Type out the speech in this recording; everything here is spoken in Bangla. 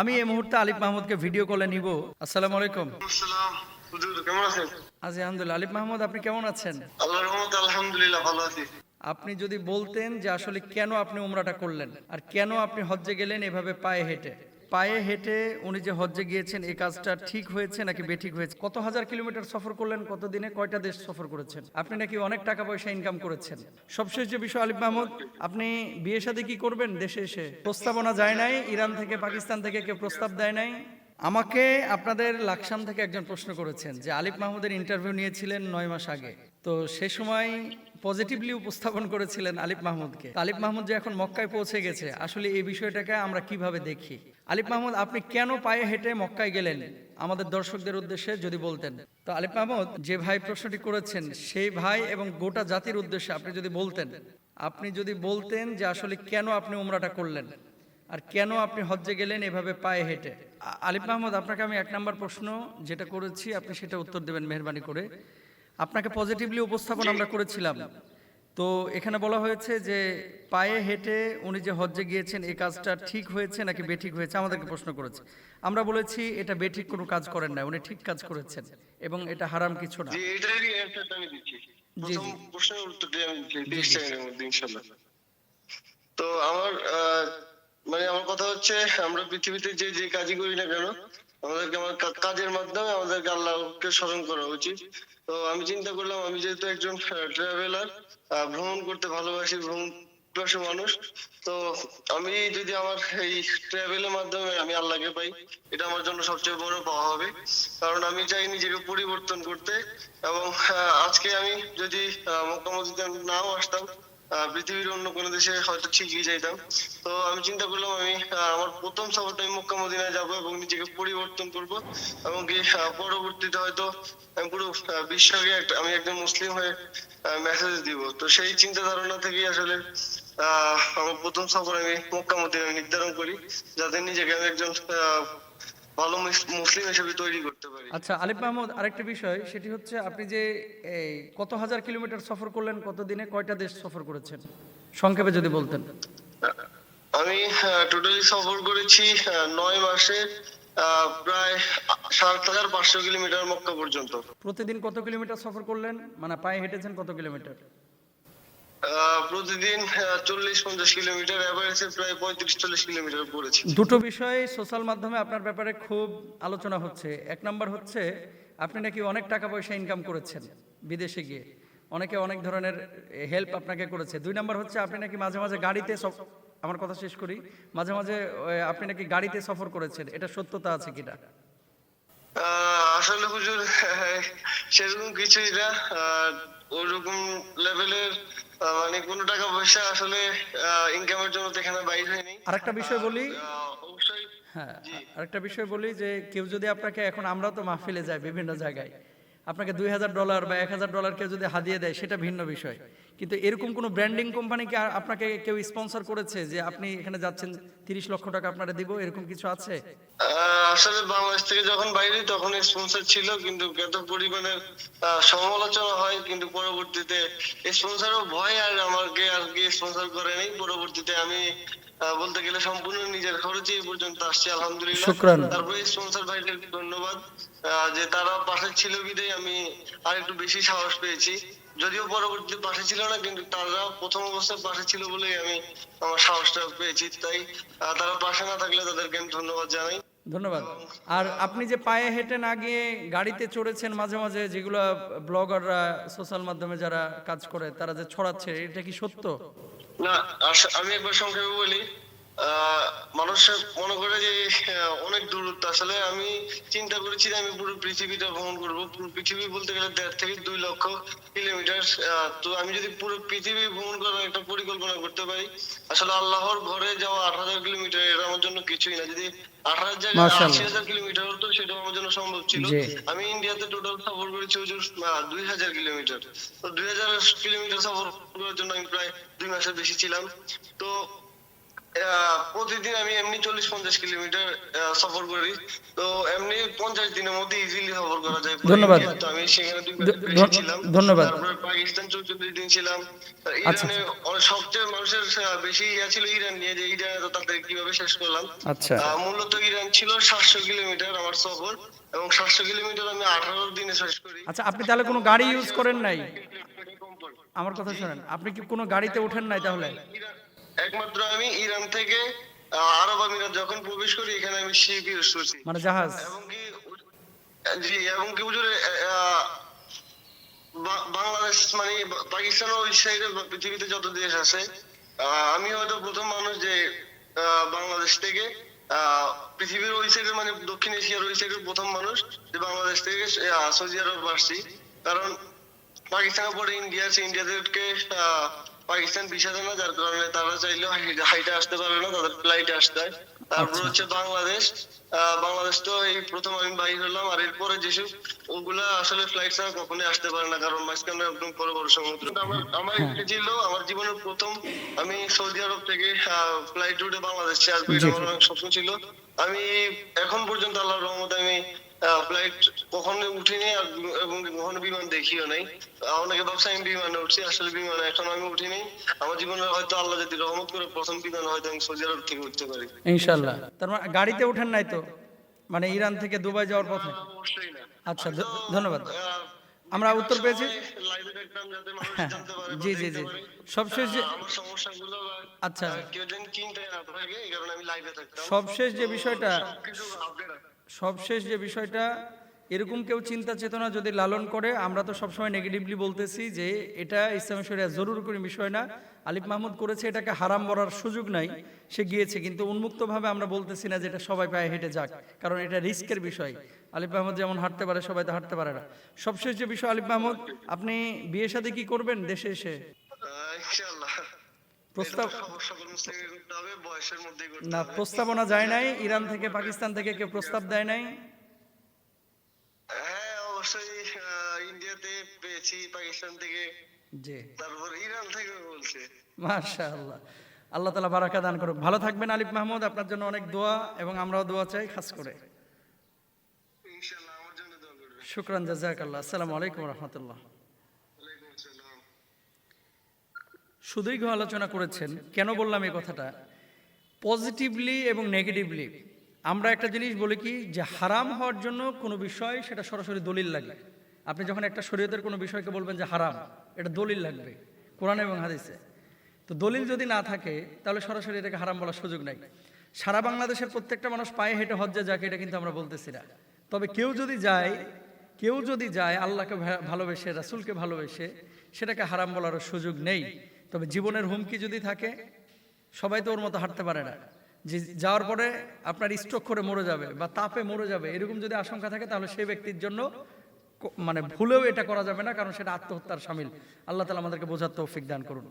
আমি এই মুহূর্তে আলিফ মাহমুদকে ভিডিও কলে নিব। আসসালামু আলাইকুম। আজি আলহামদুলিল্লাহ। আলিফ মাহমুদ আপনি কেমন আছেন? আল্লাহর রহমতে আলহামদুলিল্লাহ ভালো আছি। আপনি যদি বলতেন যে আসলে কেন আপনি উমরাটা করলেন আর কেন আপনি হজ্জে গেলেন এভাবে পায়ে হেঁটে? পায়ে হেঁটে উনি যে হজ্জে গিয়েছেন, এই কাজটা ঠিক হয়েছে নাকি বেঠিক হয়েছে? কত হাজার কিলোমিটার সফর করলেন কত দিনে কয়টা দেশ সফর করেছেন? আপনি নাকি অনেক টাকা পয়সা ইনকাম করেছেন। সবশেষ যে বিষয়, আলিফ মাহমুদ, আপনি বিয়ে শাদী কি করবেন দেশে এসে? প্রস্তাবনা যায় নাই, ইরান থেকে, পাকিস্তান থেকে কেউ প্রস্তাব দেয় নাই। আমাকে আপনাদের লাকসাম থেকে একজন প্রশ্ন করেছেন যে আলিফ মাহমুদের ইন্টারভিউ নিয়েছিলেন নয় মাস আগে। তো সে সময় পজিটিভলি উপস্থাপন করেছিলেন আলিফ মাহমুদকে। আলিফ মাহমুদ যে এখন মক্কায় পৌঁছে গেছে, আসলে এই বিষয়টাকে আমরা কীভাবে দেখি? আলিফ মাহমুদ, আপনি কেন পায়ে হেঁটে মক্কায় গেলেন? আমাদের দর্শকদের উদ্দেশ্যে যদি বলতেন। তো আলিফ মাহমুদ, যে ভাই প্রশ্নটি করেছেন, সেই ভাই এবং গোটা জাতির উদ্দেশ্যে আপনি যদি বলতেন, আপনি যদি বলতেন যে আসলে কেন আপনি উমরাটা করলেন? আর কেন আপনি হজ্জে গেলেন এভাবে পায়ে হেঁটে? আলিফ মাহমুদ, আপনাকে আমি এক নম্বর প্রশ্ন যেটা করেছি, আপনি সেটা উত্তর দেবেন মেহরবানি করে। আপনাকে পজিটিভলি উপস্থাপন আমরা করেছিলাম। তো এখানে বলা হয়েছে যে পায়ে হেঁটে উনি যে হজ্জে গিয়েছেন এই কাজটা ঠিক হয়েছে নাকি বেঠিক হয়েছে? আমাদেরকে প্রশ্ন করেছে। আমরা বলেছি এটা বেঠিক কোনো কাজ করেন না উনি ঠিক কাজ করেছেন এবং এটা হারাম কিছু না। তো আমার মানে আমার কথা হচ্ছে আমরা পৃথিবীতে যে যে কাজই করি না কেন আমাদেরকে আমার কাজের মাধ্যমে আমাদেরকে আল্লাহকে স্মরণ করা উচিত। তো আমি চিন্তা করলাম, আমি যেহেতু একজন ট্রাভেলার ভ্রমণ করতে ভালোবাসি, ভ্রমণ পিপাসু মানুষ, তো আমি যদি আমার এই ট্রাভেলের মাধ্যমে আমি আল্লাহকে পাই, এটা আমার জন্য সবচেয়ে বড় পাওয়া হবে। কারণ আমি চাই নিজেকে পরিবর্তন করতে এবং আজকে আমি যদি মক্কা মসজিদে নাও আসতাম পৃথিবীর অন্য কোনো দেশে হয়তো ঠিকই যাইতাম। তো আমি চিন্তা করলাম আমি আমার প্রথম সফরটা আমি মক্কা মদিনায় যাব এবং নিজেকে পরিবর্তন করব এবং কি পরবর্তীতে হয়তো আমি পুরো বিশ্বকে একটা আমি একজন মুসলিম হয়ে মেসেজ দিব। তো সেই চিন্তা ধারণা থেকেই আসলে আমার প্রথম সফর আমি মক্কা মদিনা নির্ধারণ করি, যাতে নিজেকে আমি একজন ভালো মুসলিম হিসেবে তৈরি করতে পারি। আচ্ছা আলিফ মাহমুদ আরেকটা বিষয় সেটি হচ্ছে আপনি যে এই কত হাজার কিলোমিটার সফর করলেন কত দিনে কয়টা দেশ সফর করেছেন? সংক্ষেপে যদি বলতেন। আমি টোটালি সফর করেছি নয় মাসে প্রায় সাত হাজার পাঁচশো কিলোমিটার মক্কা পর্যন্ত। প্রতিদিন কত কিলোমিটার সফর করলেন? মানে পায়ে হেঁটেছেন কত কিলোমিটার? প্রতিদিন চল্লিশ, পঞ্চাশ কিলোমিটার অ্যাভারেজে প্রায় পঁয়ত্রিশ, চল্লিশ কিলোমিটার পড়েছি। দুটো বিষয় সোশ্যাল মাধ্যমে আপনার ব্যাপারে খুব আলোচনা হচ্ছে। এক নাম্বার হচ্ছে, আপনি নাকি অনেক টাকা পয়সা ইনকাম করেছেন বিদেশে গিয়ে। অনেকে অনেক ধরনের হেল্প আপনাকে করেছে। দুই নাম্বার হচ্ছে, আপনি নাকি মাঝে মাঝে গাড়িতে আমার কথা শেষ করি। মাঝে মাঝে আপনি নাকি গাড়িতে সফর করেছেন। এটা সত্যতা আছে কিনা? আসলে হুজুর সেরকম কিছুই না। ওরকম লেভেলের মানে কোনো টাকা পয়সা আসলে ইনকামের জন্য তো এখানে বাইর হয়নি। আরেকটা বিষয় বলি। হ্যাঁ আরেকটা বিষয় বলি যে কেউ যদি আপনাকে এখন আমরাও তো মাহফিলে যাই বিভিন্ন জায়গায়। আপনাকে দুই হাজার ডলার বা এক হাজার ডলার কেউ যদি হাদিয়ে দেয়, সেটা ভিন্ন বিষয়। কিন্তু এরকম কোনো ব্র্যান্ডিং কোম্পানিকে আপনাকে কেউ স্পন্সর করেছে যে আপনি এখানে যাচ্ছেন, তিরিশ লক্ষ টাকা আপনারা দিব, এরকম কিছু আছে? আসলে বাংলাদেশ থেকে যখন বাইরে তখন স্পন্সর ছিল, কিন্তু সমালোচনা হয়, কিন্তু পরবর্তীতে স্পন্সরও ভয় আর আমাকে আর কি স্পন্সর করে নেই পরবর্তীতে আমি বলতে গেলে সম্পূর্ণ নিজের খরচে এই পর্যন্ত আসছি আলহামদুলিল্লাহ। শুকরান। তারপরে স্পন্সর ভাইদেরকে ধন্যবাদ। যে তারা পাশে ছিল বিদায় আমি আর একটু বেশি সাহস পেয়েছি। যদিও পরবর্তীতে পাশে ছিল না কিন্তু তারা প্রথম অবস্থায় পাশে ছিল বলেই আমি আমার সাহসটা পেয়েছি। তাই তারা পাশে না থাকলে তাদেরকে আমি ধন্যবাদ জানাই। ধন্যবাদ। আর আপনি যে পায়ে হেঁটে না গিয়ে গাড়িতে চড়েছেন মাঝে মাঝে যেগুলো ব্লগাররা সোশ্যাল মাধ্যমে যারা কাজ করে তারা যে ছড়াচ্ছে এটা কি সত্য? না আমি একবার সংক্ষেপে বলি মানুষ মনে করে যে অনেক দূরত্ব। আসলে আমি চিন্তা করেছি যে আমি পুরো পৃথিবীটা ভ্রমণ করব। পুরো পৃথিবী বলতে গেলে দেড় থেকে দুই লক্ষ কিলোমিটার তো আমি যদি পুরো পৃথিবী ভ্রমণ করার একটা পরিকল্পনা করতে পারি, আসলে আল্লাহর ঘরে যাওয়া আট হাজার কিলোমিটার এটা আমার জন্য কিছুই না। যদি কিলোমিটার তো সেটা আমার জন্য সম্ভব ছিল। আমি ইন্ডিয়াতে টোটাল সফর করেছি দুই হাজার কিলোমিটার। তো দুই হাজার কিলোমিটার সফর করার জন্য আমি প্রায় দুই মাসের বেশি ছিলাম। তো প্রতিদিন আমি এমনি চল্লিশ পঞ্চাশ কিলোমিটার সফর করি। তো এমনি পঞ্চাশ দিনের মধ্যে ইজিলি সফর করা যায়। ধন্যবাদ। তো আমি সেখানে ধন্যবাদ। পাকিস্তান চৌচল্লিশ দিন ছিলাম। আচ্ছা। ইরানে সবচেয়ে মানুষের বেশি ইয়া ছিল ইরান নিয়ে যে ইরানে তো তাদের কীভাবে শেষ করলাম। আচ্ছা। মূলত ইরান ছিল সাতশো কিলোমিটার আমার সফর এবং সাতশো কিলোমিটার আমি আঠারো দিনে শেষ করি। আচ্ছা আপনি তাহলে কোনো গাড়ি ইউজ করেন নাই? আমার কথা শুনেন। আপনি কি কোনো গাড়িতে ওঠেন নাই তাহলে? ইরান- একমাত্র আমি ইরান থেকে আরব আমিরাত যখন প্রবেশ করি এখানে আমি শিপ ইউজ করছি মানে জাহাজ? এবং কি জি এবং কি হুজুরে বাংলাদেশ মানে পাকিস্তান সাইডে পৃথিবীতে যত দেশ আছে আমি হয়তো প্রথম মানুষ যে বাংলাদেশ থেকে পৃথিবীর ওই সাইডে মানে দক্ষিণ এশিয়ার ওই সাইডের প্রথম মানুষ যে বাংলাদেশ থেকে সৌদি আরব আসছি। কারণ পাকিস্তানের পরে ইন্ডিয়া আছে ইন্ডিয়াদেরকে আহ, পাকিস্তান ভিসা দেয় না যার কারণে তারা চাইলেও হাইটে আসতে পারে না তাদের ফ্লাইটে আসতে হয়। তারপর হচ্ছে বাংলাদেশ। বাংলাদেশ তো এই প্রথম আমি বাইর হলাম আর এরপরে যেসব ওগুলা আসলে ফ্লাইট ছাড়া কখনোই আসতে পারে না কারণ মাঝখানে একদম বড় বড় সমুদ্র আমার আমার ইচ্ছে ছিল আমার জীবনের প্রথম আমি সৌদি আরব থেকে ফ্লাইট রুটে বাংলাদেশে আসব এটা আমার অনেক স্বপ্ন ছিল। আমি এখন পর্যন্ত আল্লাহর রহমতে আমি ফ্লাইট কখনো উঠিনি এবং কখনো বিমান দেখিও নাই। অনেকে ভাবছে আমি বিমানে উঠছি আসলে বিমানে এখন আমি উঠিনি। আমার জীবনে হয়তো আল্লাহ যদি রহমত করে প্রথম বিমান হয়তো আমি সৌদি আরব থেকে উঠতে পারি। ইনশাল্লাহ তার মানে গাড়িতে ওঠেন নাই তো? মানে ইরান থেকে দুবাই যাওয়ার পথে? আচ্ছা ধন্যবাদ। আমরা উত্তর পেয়েছি। হ্যাঁ জি জি জি। সবশেষ যে আচ্ছা। সবশেষ যে বিষয়টা সবশেষ যে বিষয়টা এরকম কেউ চিন্তা চেতনা যদি লালন করে আমরা তো সবসময় নেগেটিভলি বলতেছি যে এটা ইসলামী শরিয়া জরুর করে বিষয় না। আলিফ মাহমুদ করেছে এটাকে হারাম বলার সুযোগ নাই সে গিয়েছে কিন্তু উন্মুক্তভাবে আমরা বলতেছি না যে এটা সবাই পায়ে হেঁটে যাক কারণ এটা রিস্কের বিষয়। আলিফ মাহমুদ যেমন হাঁটতে পারে সবাই তো হাঁটতে পারে না। সবশেষ যে বিষয় আলিফ মাহমুদ আপনি বিয়ে সাথে কি করবেন দেশে এসে? প্রস্তাব না প্রস্তাবনা যায় নাই ইরান থেকে পাকিস্তান থেকে কেউ প্রস্তাব দেয় নাই। অবশ্যই ইন্ডিয়াতে পেয়েছি পাকিস্তান থেকে। জি। তারপর ইরান থেকে বলছে। মাশা আল্লাহ তালা বারাকা দান করুক। ভালো থাকবেন আলিফ মাহমুদ আপনার জন্য অনেক দোয়া এবং আমরাও দোয়া চাই খাস করে। শুক্রান জাজাক আল্লাহ আসসালামু আলাইকুম রহমতুল্লাহ। সুদীর্ঘ আলোচনা করেছেন। কেন বললাম এই কথাটা? পজিটিভলি এবং নেগেটিভলি আমরা একটা জিনিস বলি কি, যে হারাম হওয়ার জন্য কোনো বিষয় সেটা সরাসরি দলিল লাগে। আপনি যখন একটা শরীয়তের কোনো বিষয়কে বলবেন যে হারাম, এটা দলিল লাগবে, কোরআন এবং হাদিসে। তো দলিল যদি না থাকে, তাহলে সরাসরি এটাকে হারাম বলার সুযোগ নাই। সারা বাংলাদেশের প্রত্যেকটা মানুষ পায়ে হেঁটে হজ্জে যাকে, এটা কিন্তু আমরা বলতেছি না। তবে কেউ যদি যায়, কেউ যদি যায় আল্লাহকে ভালোবেসে, রাসুলকে ভালোবেসে, সেটাকে হারাম বলার সুযোগ নেই। তবে জীবনের হুমকি যদি থাকে, সবাই তো ওর মতো হাঁটতে পারে না। যে যাওয়ার পরে আপনার স্ট্রোক করে মরে যাবে বা তাপে মরে যাবে, এরকম যদি আশঙ্কা থাকে তাহলে সেই ব্যক্তির জন্য মানে ভুলেও এটা করা যাবে না, কারণ সেটা আত্মহত্যার সামিল। আল্লাহ তালা আমাদেরকে বোঝার তৌফিক দান করুন।